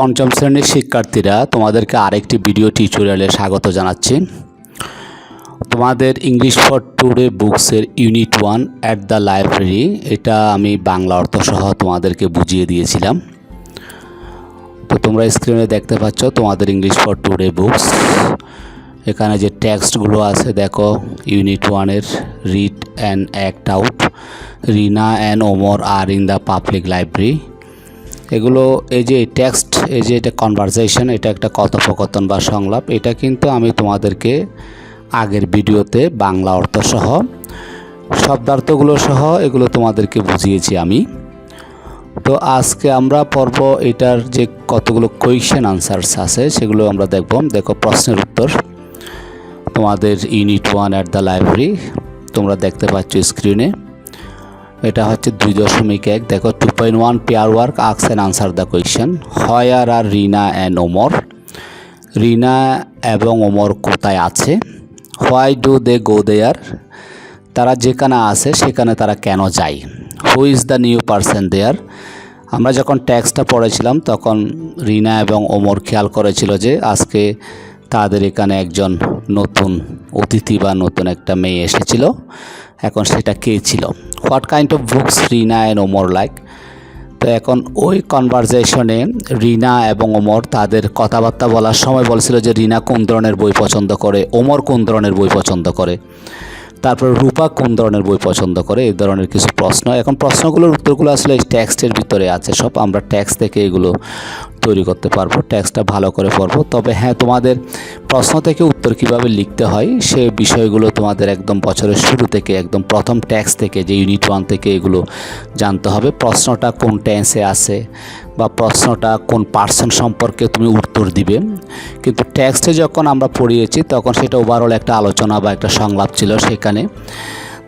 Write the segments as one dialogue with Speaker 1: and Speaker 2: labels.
Speaker 1: পঞ্চম শ্রেণির শিক্ষার্থীরা তোমাদেরকে আরেকটি ভিডিও টিউটোরিয়ালে স্বাগত জানাচ্ছি। তোমাদের English for today বুকসের unit one at the library এটা আমি বাংলা অর্থ সহ তোমাদেরকে বুঝিয়ে দিয়েছিলাম। তো তোমরা স্ক্রিনে দেখতে পাচ্ছ তোমাদের ইংলিশ ফর টুডে বুকস এখানে যে টেক্সটগুলো আছে, দেখো ইউনিট ওয়ানের read and act out Rina and Omar are in the public library এগুলো এই যে টেক্সট এই যে এটা কনভারসেশন এটা একটা কথোপকথন বা সংলাপ, এটা কিন্তু আমি তোমাদেরকে আগের ভিডিওতে বাংলা অর্থ সহ, শব্দার্থগুলো সহ এগুলো তোমাদেরকে বুঝিয়েছি আমি। তো আজকে আমরা পর্ব এটার যে কতগুলো কোয়েশ্চেন আনসারস আছে, সেগুলো আমরা দেখব। দেখো প্রশ্নের উত্তর। তোমাদের unit one at the library তোমরা দেখতে পাচ্ছ স্ক্রিনে এটা হচ্ছে দুই দশমিক এক। দেখো two point one pair work আক্স and answer the question where are Rina and Omar Rina এবং ওমর কোথায় আছে? হোয়াই ডু দে গো দেয়ার তারা যেখানে আছে, সেখানে তারা কেন যায়? Who is the new person there আমরা যখন ট্যাক্সটা পড়েছিলাম, তখন রিনা এবং ওমর খেয়াল করেছিল যে আজকে তাদের এখানে একজন নতুন অতিথি বা নতুন একটা মেয়ে এসেছিল। এখন সেটা কে ছিল? What kind of books Rina and Omar like তো এখন ওই কনভারজেশনে রিনা এবং ওমর তাদের কথাবার্তা বলার সময় বলছিল যে রিনা কোন ধরনের বই পছন্দ করে ওমর কোন ধরনের বই পছন্দ করে, তারপর রূপা কোন ধরনের বই পছন্দ করে, এই ধরনের কিছু প্রশ্ন। এখন প্রশ্নগুলোর উত্তরগুলো আসলে এই টেক্সটের ভিতরে আছে, সব আমরা ট্যাক্স থেকে এগুলো তৈরি করতে পারব ট্যাক্সটা ভালো করে পড়ব। তবে হ্যাঁ তোমাদের প্রশ্ন থেকে উত্তর কীভাবে লিখতে হয়, সে বিষয়গুলো তোমাদের একদম বছরের শুরু থেকে, একদম প্রথম ট্যাক্স থেকে, যে ইউনিট ওয়ান থেকে এগুলো জানতে হবে। প্রশ্নটা কোন টেন্সে আছে বা প্রশ্নটা কোন পার্সন সম্পর্কে তুমি উত্তর দিবে। কিন্তু টেক্সটে যখন আমরা পড়িয়েছি, তখন সেটা ওভারঅল একটা আলোচনা বা একটা সংলাপ ছিল সেখানে।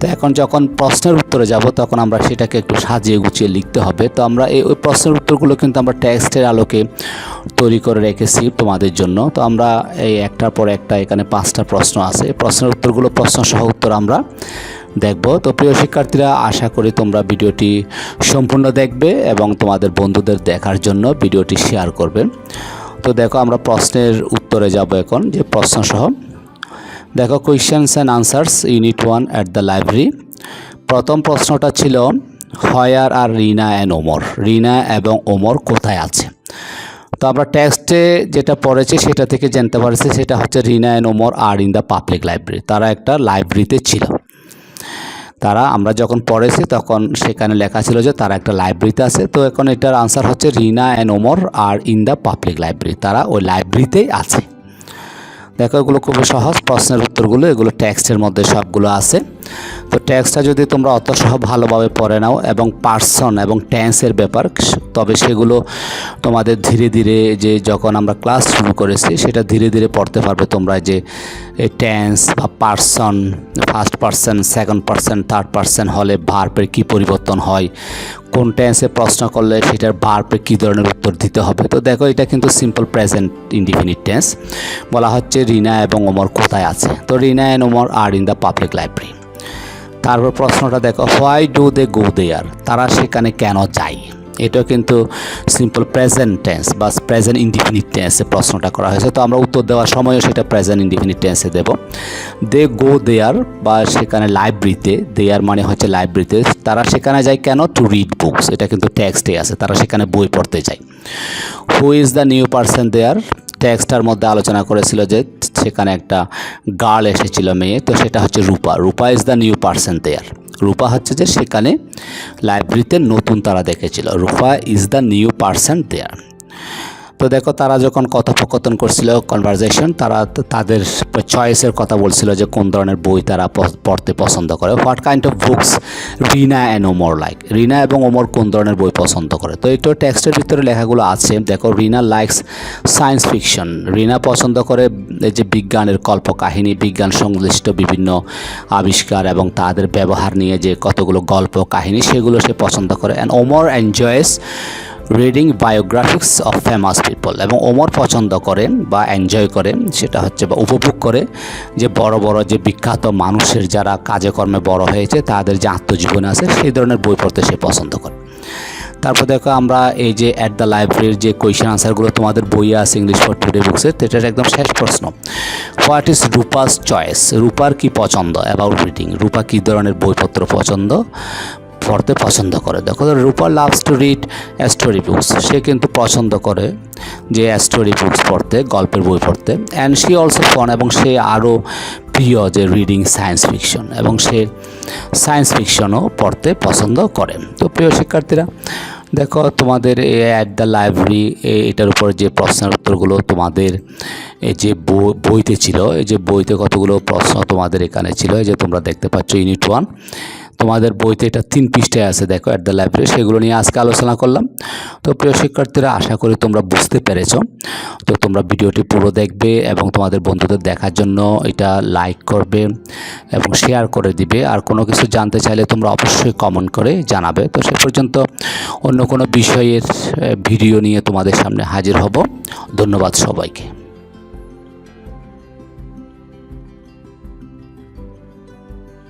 Speaker 1: তো এখন যখন প্রশ্নের উত্তরে যাব, তখন আমরা সেটাকে একটু সাজিয়ে গুছিয়ে লিখতে হবে। তো আমরা এই, ওই প্রশ্নের উত্তরগুলো কিন্তু আমরা টেক্সটের আলোকে তৈরি করে রেখেছি তোমাদের জন্য। তো আমরা এই একটার পর একটা, এখানে পাঁচটা প্রশ্ন আছে। প্রশ্নের উত্তরগুলো প্রশ্ন সহ উত্তর আমরা দেখব। তো প্রিয় শিক্ষার্থীরা, আশা করি তোমরা ভিডিওটি সম্পূর্ণ দেখবে এবং তোমাদের বন্ধুদের দেখার জন্য ভিডিওটি শেয়ার করবে। তো দেখো, আমরা প্রশ্নের উত্তরে যাব এখন, যে প্রশ্ন সহ দেখো questions and answers unit one at the library প্রথম প্রশ্নটা ছিল where are Rina and Omar Rina এবং ওমর কোথায় আছে? তো আমরা টেক্সটে যেটা পড়েছি, সেটা থেকে জানতে পারছি, সেটা হচ্ছে Rina and Omar are in the public library তারা একটা লাইব্রেরিতে ছিল। তারা, আমরা যখন পড়েছি, তখন সেখানে লেখা ছিল যে তারা একটা লাইব্রেরিতে আছে। তো এখন এটার আনসার হচ্ছে Rina and Omar are in the public library তারা ওই লাইব্রেরিতেই আছে। দেখো খুবই সহজ প্রশ্নের উত্তরগুলো এগুলো ট্যাক্সের মধ্যে সবগুলো আছে। তো ট্যাক্সটা যদি তোমরা অত সহ ভালোভাবে পড়ে নাও এবং পার্সন এবং টেন্সের ব্যাপার, তবে সেগুলো তোমাদের ধীরে ধীরে যে যখন আমরা ক্লাস শুরু করেছি, সেটা ধীরে ধীরে পড়তে পারবে তোমরা যে টেন্স বা person first person second person third person হলে ভার্বের কী পরিবর্তন হয়, কোন টেন্সে প্রশ্ন করলে সেটার ভার্বে কী ধরনের উত্তর দিতে হবে। তো দেখো এটা কিন্তু সিম্পল প্রেজেন্ট ইনডিফিনিট টেন্স বলা হচ্ছে রিনা এবং ওমর কোথায় আছে? তো Rina and Omar are in the public library তারপর প্রশ্নটা দেখো হোয়াই ডু দে গো দেয়ার তারা সেখানে কেন যায়? এটা কিন্তু সিম্পল প্রেজেন্ট টেন্স বা প্রেজেন্ট ইনডিফিনিট টেন্সে প্রশ্নটা করা হয়েছে। তো আমরা উত্তর দেওয়ার সময়ও সেটা প্রেজেন্ট ইনডিফিনিট টেন্সে দেব। দে গো দেয়ার বা সেখানে লাইব্রেরিতে দেয়ার মানে হচ্ছে লাইব্রেরিতে তারা সেখানে যায় কেন? টু রিড বুকস এটা কিন্তু টেক্সটে আছে, তারা সেখানে বই পড়তে যায়। Who is the new person there টেক্সটার মধ্যে আলোচনা করেছিল যে সেখানে একটা গার্ল এসেছিল মেয়ে, তো সেটা হচ্ছে Rupa. Rupa is the new person there Rupa হচ্ছে যে সেখানে লাইব্রেরিতে নতুন তারা দেখেছিল। Rupa is the new person there তো দেখো তারা যখন কথোপকথন করছিল কনভারজেশন তারা তাদের চয়েসের কথা বলছিল যে কোন ধরনের বই তারা পড়তে পছন্দ করে। What kind of books Rina and Omar like Rina এবং ওমর কোন ধরনের বই পছন্দ করে? তো এটা টেক্সটের ভিতরে লেখাগুলো আছে। দেখো Rina likes science fiction Rina পছন্দ করে এই যে বিজ্ঞানের কল্পকাহিনী, বিজ্ঞান সংশ্লিষ্ট বিভিন্ন আবিষ্কার এবং তাদের ব্যবহার নিয়ে যে কতগুলো গল্প কাহিনী, সেগুলো সে পছন্দ করে। And Omar enjoys reading biographies of famous people এবং ওমর পছন্দ করেন বা এনজয় করেন, সেটা হচ্ছে বা উপভোগ করে যে বড় বড় যে বিখ্যাত মানুষের যারা কাজে কর্মে বড় হয়েছে, তাদের যে আত্মজীবন আছে, সেই ধরনের বই পড়তে সে পছন্দ করে। তারপর দেখো আমরা এই যে অ্যাট দ্য লাইব্রেরির যে কোয়েশ্চেন আনসারগুলো তোমাদের বইয়ে আছে ইংলিশ ফর টুডে বুকসের এটার একদম শেষ প্রশ্ন। হোয়াট ইজ রূপাস চয়েস রূপার কি পছন্দ? অ্যাবাউট রিডিং রূপা কী ধরনের বইপত্র পছন্দ? পড়তে পছন্দ করে। দেখো Rupa loves to read story books সে কিন্তু পছন্দ করে যে স্টোরি বুকস পড়তে, গল্পের বই পড়তে। অ্যান্ড শি অলসো ফন এবং সে আরও প্রিয় যে রিডিং সায়েন্স ফিকশন এবং সে সায়েন্স ফিকশনও পড়তে পছন্দ করে। তো প্রিয় শিক্ষার্থীরা, দেখো তোমাদের অ্যাট দ্য লাইব্রেরি এটার উপর যে প্রশ্নের উত্তরগুলো তোমাদের এই যে বই- বইতে ছিল এই যে বইতে কতগুলো প্রশ্ন তোমাদের এখানে ছিল, এই যে তোমরা দেখতে পাচ্ছ ইউনিট ওয়ান তোমাদের বইতে এটা তিন পৃষ্ঠায় আছে, দেখো অ্যাট দ্য লাইব্রেরি সেগুলো নিয়ে আজকে আলোচনা করলাম। তো প্রিয় শিক্ষার্থীরা, আশা করি তোমরা বুঝতে পেরেছ। তো তোমরা ভিডিওটি পুরো দেখবে এবং তোমাদের বন্ধুদের দেখার জন্য এটা লাইক করবে এবং শেয়ার করে দিবে। আর কোনো কিছু জানতে চাইলে তোমরা অবশ্যই কমেন্ট করে জানাবে। তো সে পর্যন্ত অন্য কোনো বিষয়ের ভিডিও নিয়ে তোমাদের সামনে হাজির হব। ধন্যবাদ সবাইকে।